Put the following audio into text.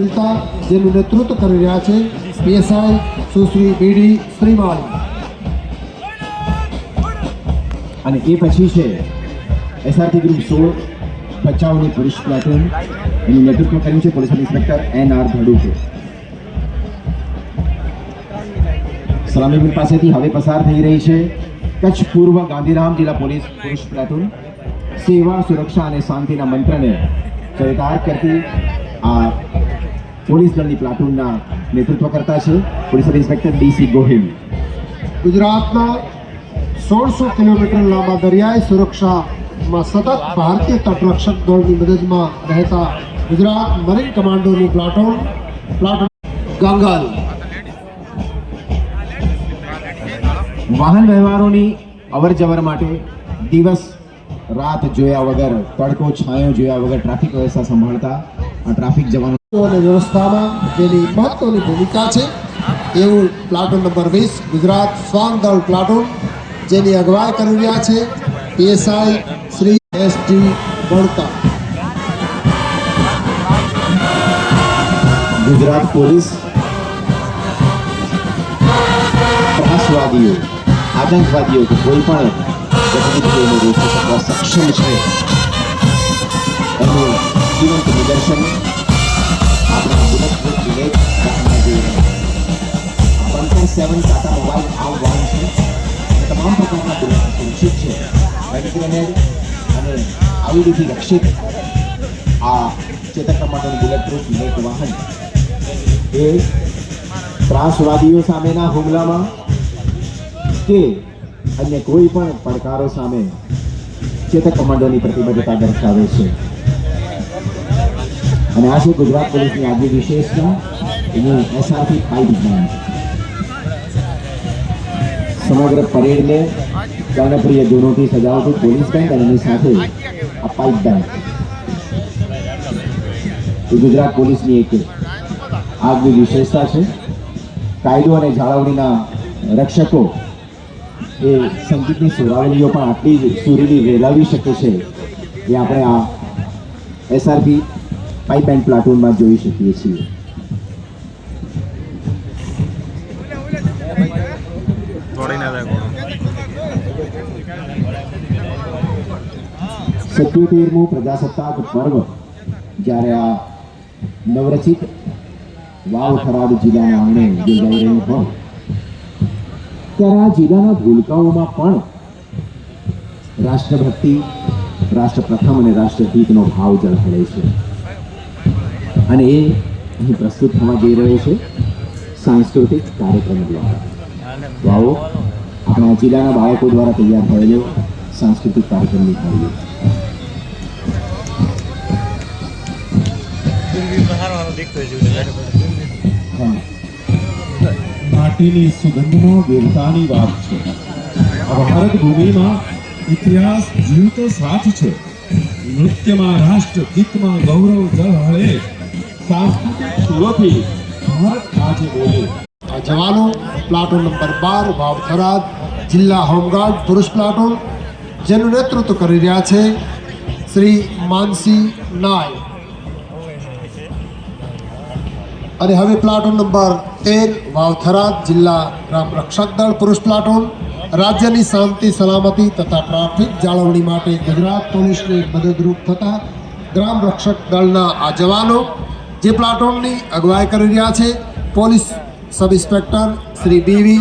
મિલતા, જેનું નેતૃત્વ કરી રહ્યા છે પીએસઆઈ સુશ્રી બીડી શ્રીમાળી અને એ પછી છે એસઆરટી ગ્રુપ સોળ, ભચાઉની પુરુષ પ્લાટુન, એનું નેતૃત્વ કર્યું છે પોલીસ ઇન્સ્પેક્ટર એન આર ધડુકે. સલામીપુર પાસેથી હવે પસાર થઈ રહી છે કચ્છ પૂર્વ ગાંધીધામ જિલ્લા પોલીસ પુરુષ પ્લાટુન. સેવા, સુરક્ષા અને શાંતિના મંત્રને ચરિતાર્થ કરતી આ પોલીસ દળની પ્લાટૂનના નેતૃત્વ કરતા છે. Police sub inspector DC Gohil. ગુજરાતના સોળસો કિલોમીટર લાંબા દરિયાઈ સુરક્ષામાં સતત ભારતીય તટરક્ષક દળની મદદમાં રહેતા ગુજરાત મરીન કમાન્ડોનું પ્લાટૂન પ્લાટૂન ગંગલ. વાહન વ્યવહારોની અવર જવર માટે દિવસ રાત જોયા વગર તડકો છાંયો જોયા વગર ટ્રાફિક વ્યવસ્થા સંભાળતા આ ટ્રાફિક જવાનો વ્યવસ્થામાં જેની મહત્વની ભૂમિકા છે એવું પ્લાટૂન નંબર વીસ, ગુજરાત સ્વામદળ દળ પ્લાટૂન જેની અગવાઈ કરી રહ્યા છે પીએસઆઈ શ્રી એસ ટી બળતા ગુજરાત પોલીસ ત્રાસવાદીઓ, આતંકવાદીઓ કોઈ પણ સક્ષમ છે. સેવન ટાટા મોબાઈલ આ વાહન છે તમામ પ્રકારના દોષ સુરક્ષિત છે વેન્ટિગ્રેનેડ અને રીતે રક્ષિત આ ચેતક માટેનું બુલેટ પ્રૂફ વિલેજ વાહન એ ત્રાસવાદીઓ સામેના હુમલામાં કે અન્ય કોઈ પણ પડકારો સામે ચેતક કમાન્ડોની પ્રતિબદ્ધતા દર્શાવે છે. અને આ છે ગુજરાત પોલીસની આજે વિશેષતા. એનું એસઆરપી ફાઇવ વિજ્ઞાન સમગ્ર પરેડને કર્ણપ્રિય ધૂનોથી સજાવતી પોલીસ બેન્ડ અને એની સાથે આ પાઇપ બેન્ડ. ગુજરાત પોલીસની એક આગવી વિશેષતા છે. કાયદો અને જાળવણીના રક્ષકો એ સંગીતની સુરાવલીઓ પણ આટલી જ સુરીલી વેલાવી શકે છે એ આપણે આ એસઆરપી પાઇપ એન્ડ પ્લાટૂનમાં જોઈ શકીએ છીએ. સત્યોતેરમું પ્રજાસત્તાક પર્વ જ્યારે આ નવરચિત વાવ થરાદ જિલ્લાના આંગણે યોજાઈ રહ્યું હોય ત્યારે આ જિલ્લાના ભૂલકાઓમાં પણ રાષ્ટ્રભક્તિ રાષ્ટ્ર પ્રથમ અને રાષ્ટ્રહિતનો ભાવ ઝળહળે છે. અને એ અહીં પ્રસ્તુત થવા જઈ રહ્યો છે સાંસ્કૃતિક કાર્યક્રમ દ્વારા. આપણા જિલ્લાના બાળકો દ્વારા તૈયાર થયેલો સાંસ્કૃતિક કાર્યક્રમ નિભાવીએ માટીની સુગંધનો દેવતાની વાત છે. ભારત ભૂમિમાં ઇતિહાસ જીવતો સાથ છે. નૃત્યમાં રાષ્ટ્ર ગીતમાં ગૌરવ ઝળહળે. સાંસ્કૃતિક ભારત આજે બોલે. આ જવાનો પ્લાટો નંબર બાર વાવ થરાદ જિલ્લા હોમગાર્ડ પુરુષ પ્લાટો, જેનું નેતૃત્વ કરી રહ્યા છે શ્રી માનસી નાય અને હવે પ્લાટુન નંબર તેર વાવથરા જિલ્લા ગ્રામ રક્ષક દળ પુરુષ પ્લાટુન, રાજ્યની શાંતિ, સલામતી તથા ટ્રાફિક જાળવણી માટે ગુજરાત પોલીસને મદદરૂપ થતા ગ્રામ રક્ષક દળના આ જવાનો, જે પ્લાટુનની અગવાઈ કરી રહ્યા છે. Police sub inspector Shri BV